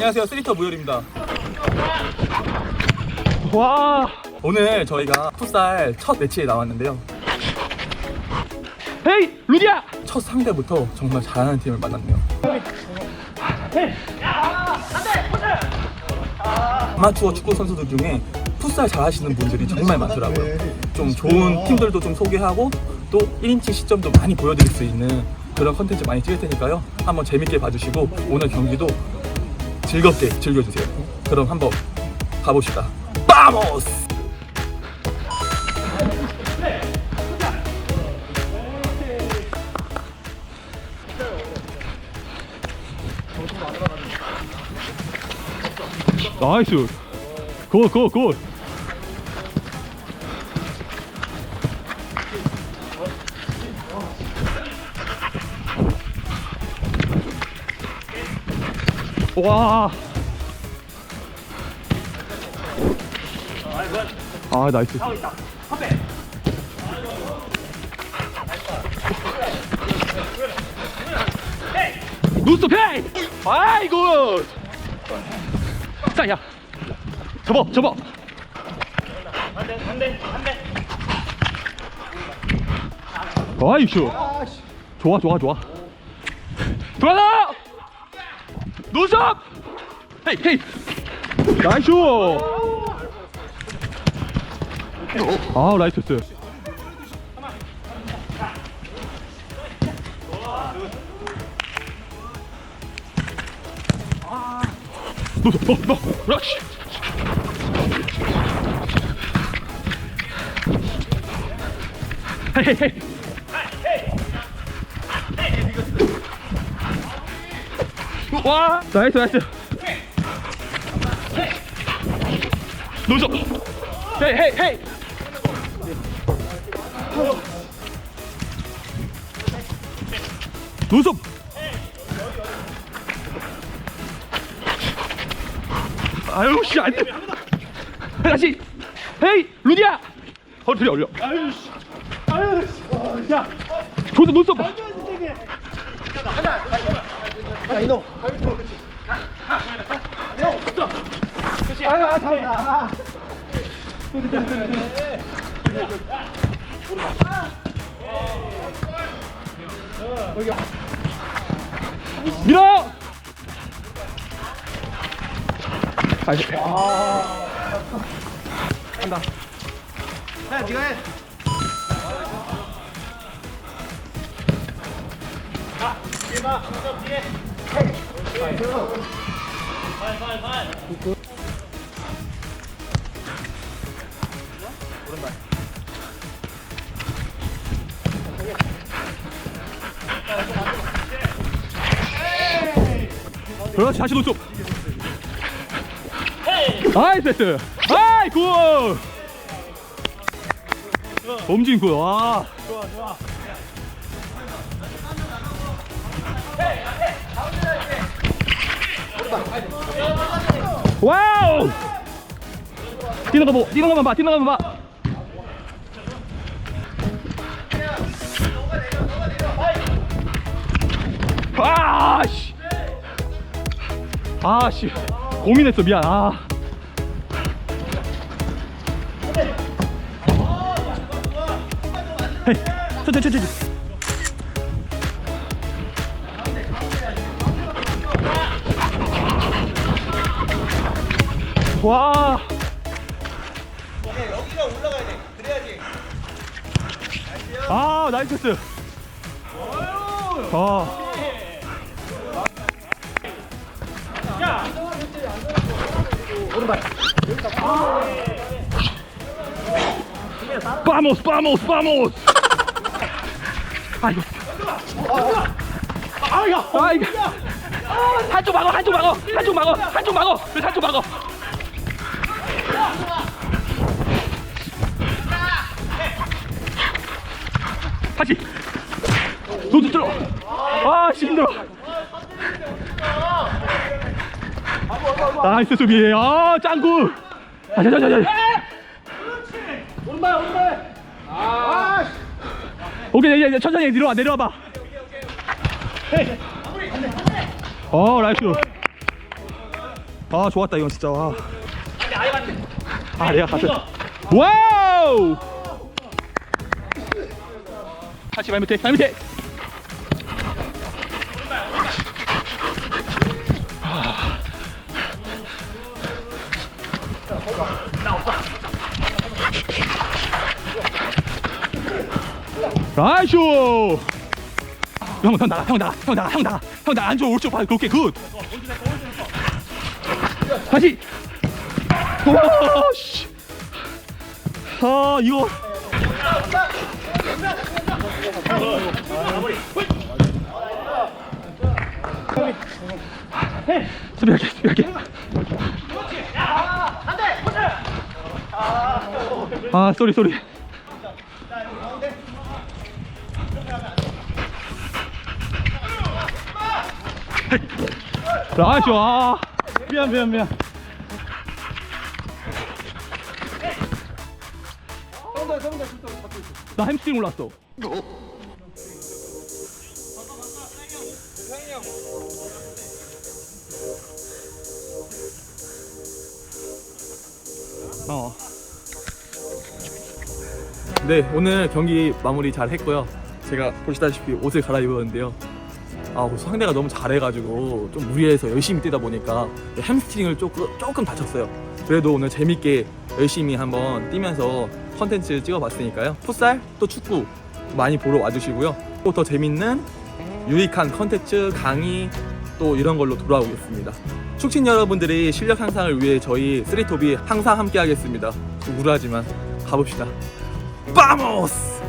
안녕하세요. 쓰리터 무열입니다. 와. 오늘 저희가 풋살 첫 매치에 나왔는데요. 헤이 루디야! 첫 상대부터 정말 잘하는 팀을 만났네요. 아마추어 축구 선수들 중에 풋살 잘하시는 분들이 정말 많더라고요. 좀 좋은 팀들도 좀 소개하고 또 1인칭 시점도 많이 보여드릴 수 있는 그런 컨텐츠 많이 찍을 테니까요. 한번 재밌게 봐주시고 오늘 경기도 즐겁게 즐겨주세요. 그럼 한번 가봅시다. 빠모스! 나이스. 굿굿굿 와. 아 나이스. 눈썹 헤이! 아이고! 자, 야. 접어, 접어. 아이쇼. 좋아, 좋아, 좋아. 돌아가! 눈썹! 헤이, 헤이. 나이스! 아, 나이스. 눈썹, 너, 너, 그렇지. 헤이, 헤이. 와 나이스 나이스. 노조. 헤이 헤이 헤이. 노섭 아유 씨 안돼. 다시. 헤이 루디야. 허리 들여 올려 아유 씨. 아유 야 조도 눈썹 봐 밀어! 아니, 간다. 야, 네가 해. 그렇지, 다시 노쪽. 아이, 패스. 아이, 굿! 범진 굿, 와. 와우! 뛰는 거 보, 뛰는 것만 봐, 뛰는 것만 봐. 아, 씨. 아, 씨. 고민했어, 미안. 아. 천천히, 천천히. 와. 여기가 올라가야 돼. 그래야지. 아, 나이스 패스. 아. Vamos, vamos, vamos. 아이고. 아이고. 아이고. 한쪽 막어, 한쪽 막어, 한쪽 막어, 한쪽 막어, 한쪽 막어. 다시. 너도 들어. 아, 씨, 힘들어. 나이스 수비. 아, 짱구. 아, 자. 아, 오케이, 이제, 천천히 내려와, 내려와봐. 어, 나이스. 아 좋았다 이건 진짜 와. 아 내가 갔어 와우! 다시 발 밑에 발 밑에. 나이스! 형, 형 나가, 형 나가, 형 나가, 형 나가, 형 나가, 안쪽 오른쪽 봐, 그렇게 굿. 다시. 아, 이거. 수비할게, 수비할게. 아, 쏘리, 쏘리. 나이스, 아. 미안, 미안, 미안. 나 햄스트링 올랐어. 어. 네, 오늘 경기 마무리 잘 했고요. 제가 보시다시피 옷을 갈아입었는데요. 아, 상대가 너무 잘해가지고 좀 무리해서 열심히 뛰다 보니까 햄스트링을 조금, 조금 다쳤어요. 그래도 오늘 재밌게 열심히 한번 뛰면서 컨텐츠 찍어봤으니까요. 풋살 또 축구 많이 보러 와주시고요. 또 더 재밌는 유익한 컨텐츠 강의 또 이런 걸로 돌아오겠습니다. 축친 여러분들이 실력 향상을 위해 저희 쓰리톱이 항상 함께 하겠습니다. 좀 우울하지만 가봅시다. 빠모스!